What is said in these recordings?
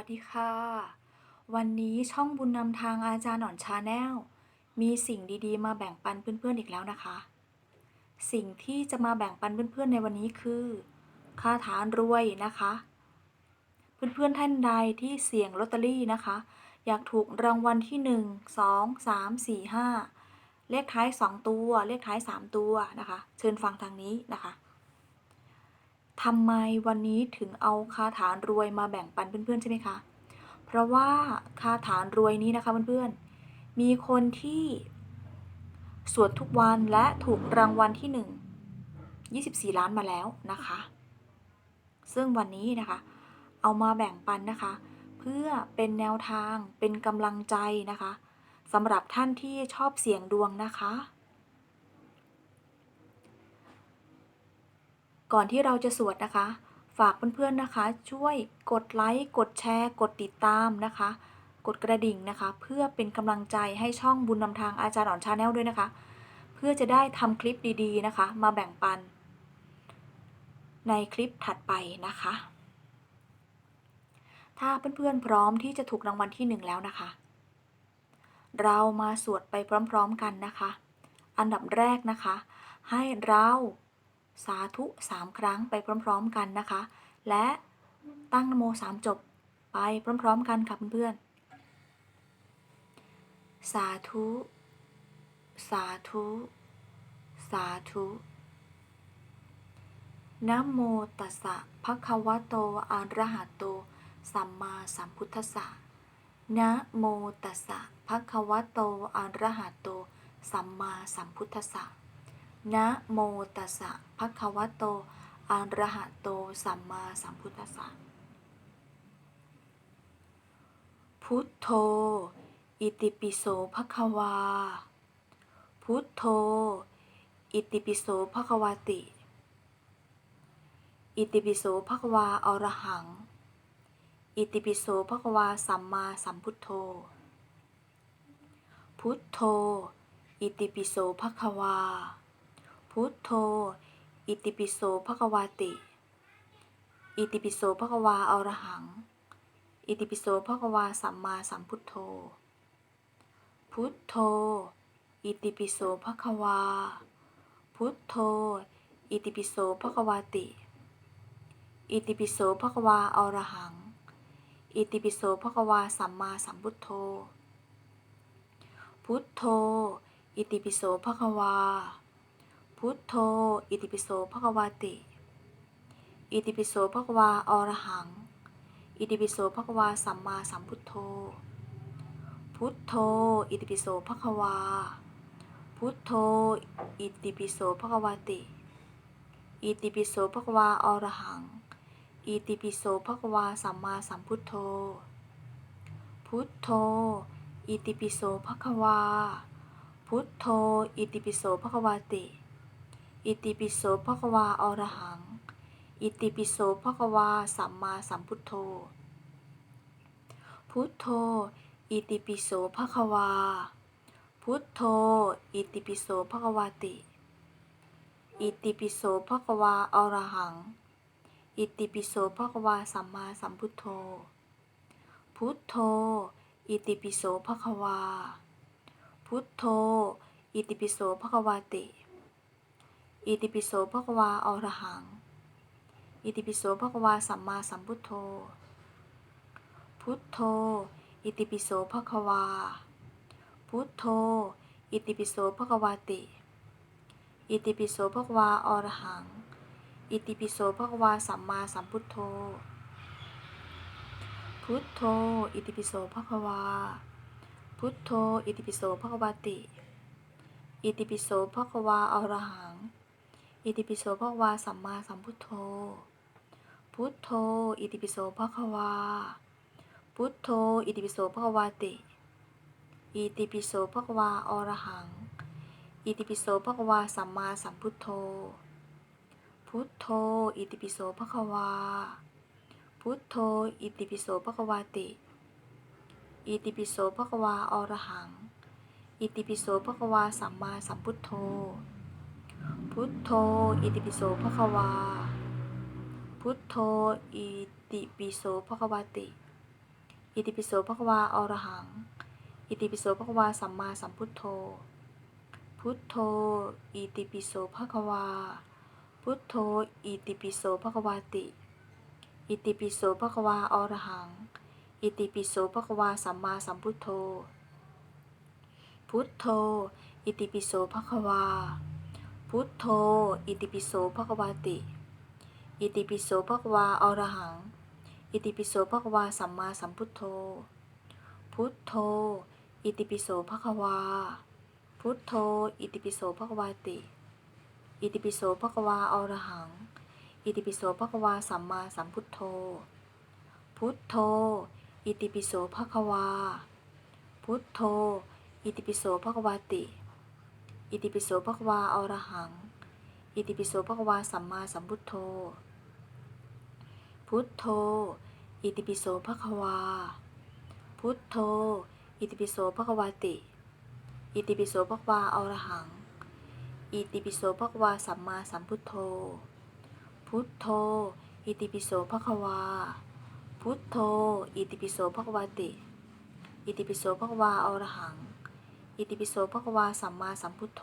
วัสดีค่ะ วันนี้ช่องบุญนำทางอาจารย์หนอนชาแนลมีสิ่งดีๆ มาแบ่งปันเพื่อนๆอีกแล้วนะคะ สิ่งที่จะมาแบ่งปันเพื่อนๆในวันนี้คือคาถารวยนะคะ เพื่อนๆท่านใดที่เสี่ยงลอตเตอรี่นะคะ อยากถูกรางวัลที่1 2 3 4 5เลขท้าย2ตัว เลขท้าย3ตัวนะคะ เชิญฟังทางนี้นะคะ ทำไมวันนี้ถึงเอาคาถารวยมาแบ่งปันเพื่อนๆใช่ไหมคะ เพราะว่าคาถารวยนี้นะคะเพื่อนๆ มีคนที่สวดทุกวันและถูกรางวัลที่ 1 24 ล้านมาแล้วนะคะ ซึ่งวันนี้นะคะ เอามาแบ่งปันนะคะ เพื่อเป็นแนวทางเป็นกำลังใจนะคะสำหรับท่านที่ชอบเสี่ยงดวงนะคะ ก่อนที่เราจะสวดนะคะ ฝากเพื่อนๆนะคะ ช่วยกดไลค์กดแชร์ กดติดตามนะคะ กดกระดิ่งนะคะ เพื่อเป็นกำลังใจให้ช่องบุญนำทางอาจารย์หนอนชาแนลด้วยนะคะ เพื่อจะได้ทำคลิปดีๆนะคะ มาแบ่งปัน ในคลิปถัดไปนะคะ ถ้าเพื่อนๆพร้อมที่จะถูกรางวัลที่หนึ่งแล้วนะคะ เรามาสวดไปพร้อมๆกันนะคะ อันดับแรกนะคะ ให้เรา สาธุสามครั้งไปพร้อม ๆ กันนะคะ และตั้งนโมสามจบไปพร้อม ๆ กันค่ะเพื่อนๆสาธุ สาธุ สาธุนะโมตัสสะภะคะวะโตอะระหะโต สัมมาสัมพุทธัสสะนะโมตัสสะภะคะวะโตอะระหะโต สัมมาสัมพุทธัสสะ นะโมตัสสะภะคะวะโตอะระหะโต สัมมาสัมพุทธัสสะ พุทโธ อิติปิโสภะคะวา พุทโธ อิติปิโสภะคะวาติ อิติปิโสภะคะวาอรหัง อิติปิโสภะคะวาสัมมาสัมพุทโธ พุทโธ อิติปิโสภะคะวา พุทโธ อิติปิโสภะคะวาติ อิติปิโสภะคะวาอรหัง อิติปิโสภะคะวาสัมมาสัมพุทโธ พุทโธ อิติปิโสภะคะวา พุทโธ อิติปิโสภะคะวาติ อิติปิโสภะคะวาอรหัง อิติปิโสภะคะวาสัมมาสัมพุทโธ พุทโธ อิติปิโสภะคะวา พุทโธ อิติปิโสภะควาติ อิติปิโสภะควาอรหัง อิติปิโสภะควาสัมมาสัมพุทโธ พุทโธ อิติปิโสภะควา พุทโธ อิติปิโสภะควาติ อิติปิโสภะควาอรหัง อิติปิโสภะควาสัมมาสัมพุทโธ พุทโธ อิติปิโสภะควา พุทโธ อิติปิโสภคะวาติ อิติปิโสภะคะวาอรหัง อิติปิโสภะคะวาสัมมาสัมพุทโธ พุทโธ อิติปิโสภะคะวา พุทโธ อิติปิโสภะคะวาติ อิติปิโสภะคะวาอรหัง อิติปิโสภะคะวาสัมมาสัมพุทโธ พุทโธ อิติปิโสภะคะวา พุทโธ อิติปิโสภะคะวาติ อิติปิโสภะควาอรหัง อิติปิโสภะควาสัมมาสัมพุทโธ พุทโธ อิติปิโสภะควา พุทโธ อิติปิโสภะควาติ อิติปิโสภะควาอรหัง อิติปิโสภะควาสัมมาสัมพุทโธ พุทโธ อิติปิโสภะควา พุทโธ อิติปิโสภะควาติ อิติปิโสภะควาอรหัง อิติปิโสภคะวาสัมมาสัมพุทโธ พุทโธ อิติปิโสภะควา พุทโธ อิติปิโสภคะวาติ อิติปิโสภคะวาอรหัง อิติปิโสภคะวาสัมมาสัมพุทโธ พุทโธ อิติปิโสภะควา พุทโธ อิติปิโสภะควาติ อิติปิโสภคะวาอรหัง อิติปิโสภคะวาสัมมาสัมพุทโธ พุทโธ อิติปิโสภะควา พุทโธ อิติปิโสภะควาติ อิติปิโสภะควาอรหัง อิติปิโสภะควาสัมมาสัมพุทโธ พุทโธ อิติปิโสภะควา พุทโธ อิติปิโสภะควาติ อิติปิโสภะควาอรหัง อิติปิโสภะควาสัมมาสัมพุทโธ พุทโธ อิติปิโสภะควา พุทโธ อิติปิโสภควาติ อิติปิโสภควาอรหัง อิติปิโสภควาสัมมาสัมพุทโธ พุทโธ อิติปิโสภควา พุทโธ อิติปิโสภควาติ อิติปิโสภควาอรหัง อิติปิโสภควาสัมมาสัมพุทโธ พุทโธ อิติปิโสภควา พุทโธ อิติปิโสภควาติ อิติปิโสภควาอรหัง อิติปิโสภควาสัมมาสัมพุทโธ พุทโธ อิติปิโสภควา พุทโธ อิติปิโสภควาติ อิติปิโสภควาอรหัง อิติปิโสภควาสัมมาสัมพุทโธ พุทโธ อิติปิโสภควา พุทโธ อิติปิโสภควาติ อิติปิโสภควาอรหัง อิติปิโสภควาสัมมาสัมพุทโธ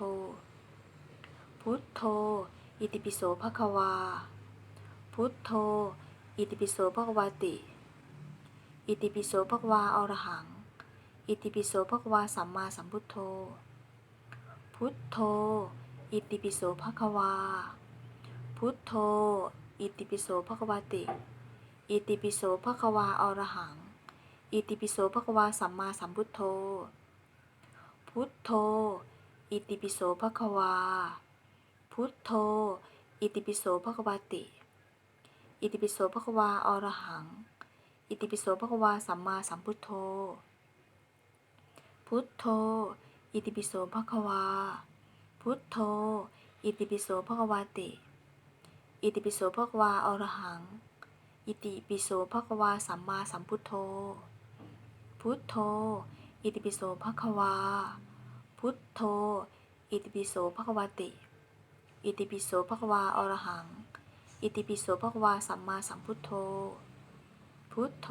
พุทโธ อิติปิโสภควา พุทโธ อิติปิโสภควาติ อิติปิโสภควาอรหัง อิติปิโสภควาสัมมาสัมพุทโธ พุทโธ อิติปิโสภควา พุทโธ อิติปิโสภควาติ อิติปิโสภควาอรหัง อิติปิโสภควาสัมมาสัมพุทโธ พุทโธ อิติปิโสภควา พุทโธ อิติปิโสภควาติ อิติปิโสภควาอรหัง อิติปิโสภควาสัมมาสัมพุทโธ พุทโธ อิติปิโสภควา พุทโธ อิติปิโสภควาติ อิติปิโสภควาอรหัง อิติปิโสภควาสัมมาสัมพุทโธ พุทโธ อิติปิโสภควา พุทโธ อิติปิโสภควาติ อิติปิโสภควาอรหัง อิติปิโสภควาสัมมาสัมพุทโธ พุทโธ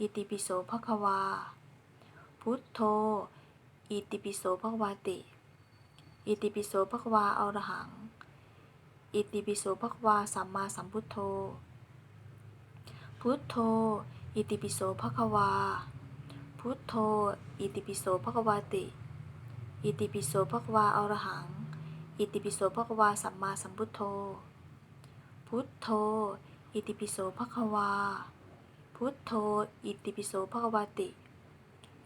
อิติปิโสภควา พุทโธ อิติปิโสภควาติ อิติปิโสภควาอรหัง อิติปิโสภควาสัมมาสัมพุทโธ พุทโธ อิติปิโสภควา พุทโธ อิติปิโสภควาติ อิติปิโสภควาอรหัง อิติปิโสภควาสัมมาสัมพุทโธ พุทโธ อิติปิโสภควา พุทโธ อิติปิโสภควาติ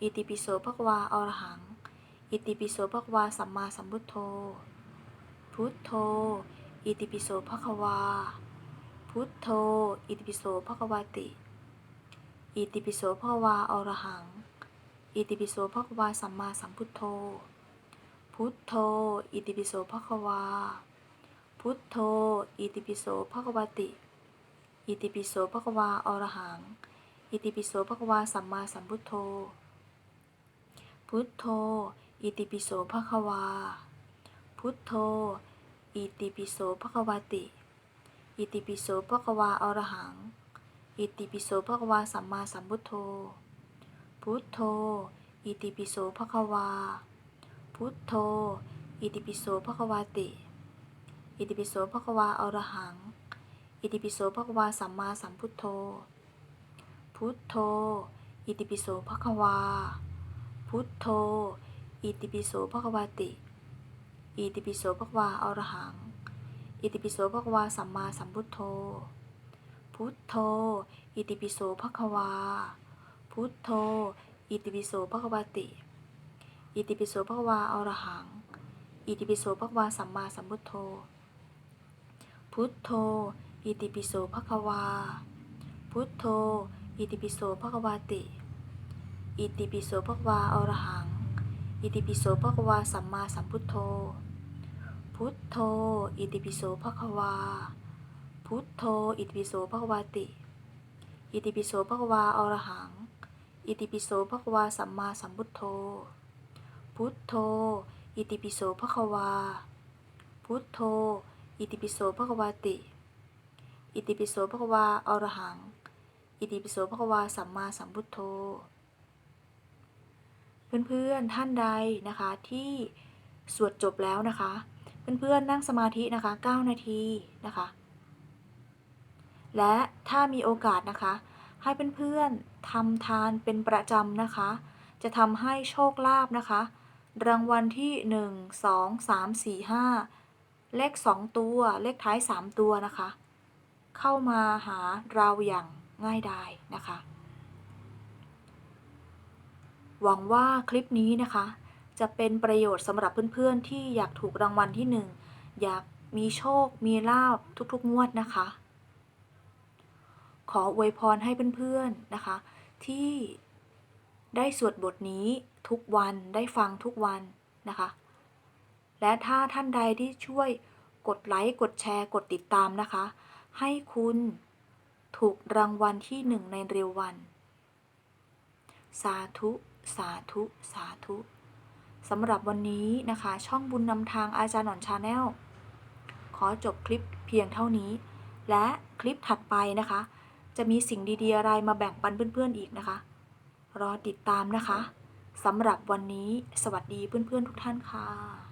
อิติปิโสภควาอรหัง อิติปิโสภควาสัมมาสัมพุทโธ พุทโธ อิติปิโสภควา พุทโธ อิติปิโสภควาติ อิติปิโสภะควาอรหัง อิติปิโสภะควาสัมมาสัมพุทโธ พุทโธ อิติปิโสภะควา พุทโธ อิติปิโสภะควาติ อิติปิโสภะควาอรหัง อิติปิโสภะควาสัมมาสัมพุทโธ พุทโธ อิติปิโสภะควา พุทโธ อิติปิโสภะควาติ อิติปิโสภะควาอรหัง อิติปิโสภะควาสัมมาสัมพุทโธ พุทโธ อิติปิโสภะควา พุทโธ อิติปิโสภะควาติ อิติปิโสภะควาอรหัง อิติปิโสภะควาสัมมาสัมพุทโธ พุทโธ อิติปิโสภะควา พุทโธ อิติปิโสภะควาติ อิติปิโสภะควาอรหัง อิติปิโสภคะวาสัมมาสัมพุทโธ พุทโธ อิติปิโสภควา พุทโธ อิติปิโสภควาติ อิติปิโสภควาอรหัง อิติปิโสภควาสัมมาสัมพุทโธ พุทโธ อิติปิโสภควา พุทโธ อิติปิโสภควาติ อิติปิโสภควาอรหัง อิติปิโสภควาสัมมาสัมพุทโธ พุทโธ อิติปิโสภควา พุทโธ อิติปิโสภควาติ อิติปิโสภควาอรหัง อิติปิโสภควาสัมมาสัมพุทโธ พุทโธ อิติปิโสภควา พุทโธ อิติปิโสภควาติ อิติปิโสภควาอรหัง อิติปิโสภควาสัมมาสัมพุทโธ เพื่อนๆท่านใดนะคะที่สวดจบแล้วนะคะ เพื่อนๆนั่งสมาธินะคะ 9 นาทีนะคะ และถ้ามีโอกาสนะคะ ให้เพื่อนๆทำทานเป็นประจำนะคะ จะทำให้โชคลาภนะคะ รางวัลที่ 1 2 3 4 5 เลข 2 ตัว เลขท้าย 3 ตัวนะคะ เข้ามาหาเราอย่างง่ายดายนะคะ หวังว่าคลิปนี้นะคะ จะเป็นประโยชน์สำหรับเพื่อนๆที่อยากถูกรางวัลที่หนึ่งอยากมีโชค มีลาบทุกๆงวดนะคะ ขออวยพรให้เพื่อนๆนะคะ ที่ได้สวดบทนี้ทุกวันได้ฟังทุกวันนะคะ และถ้าท่านใดที่ช่วยกดไลค์กดแชร์กดติดตามนะคะ ให้คุณถูกรางวัลที่หนึ่งในเร็ววัน สาธุ สาธุ สาธุสำหรับวันนี้นะคะ ช่องบุญนำทางอาจารย์หนอนชาแนลขอจบคลิปเพียงเท่านี้ และคลิปถัดไปนะคะ จะมีสิ่งดีๆอะไรมาแบ่งปันเพื่อนๆอีกนะคะ รอติดตามนะคะสำหรับวันนี้สวัสดีเพื่อนๆทุกท่านค่ะ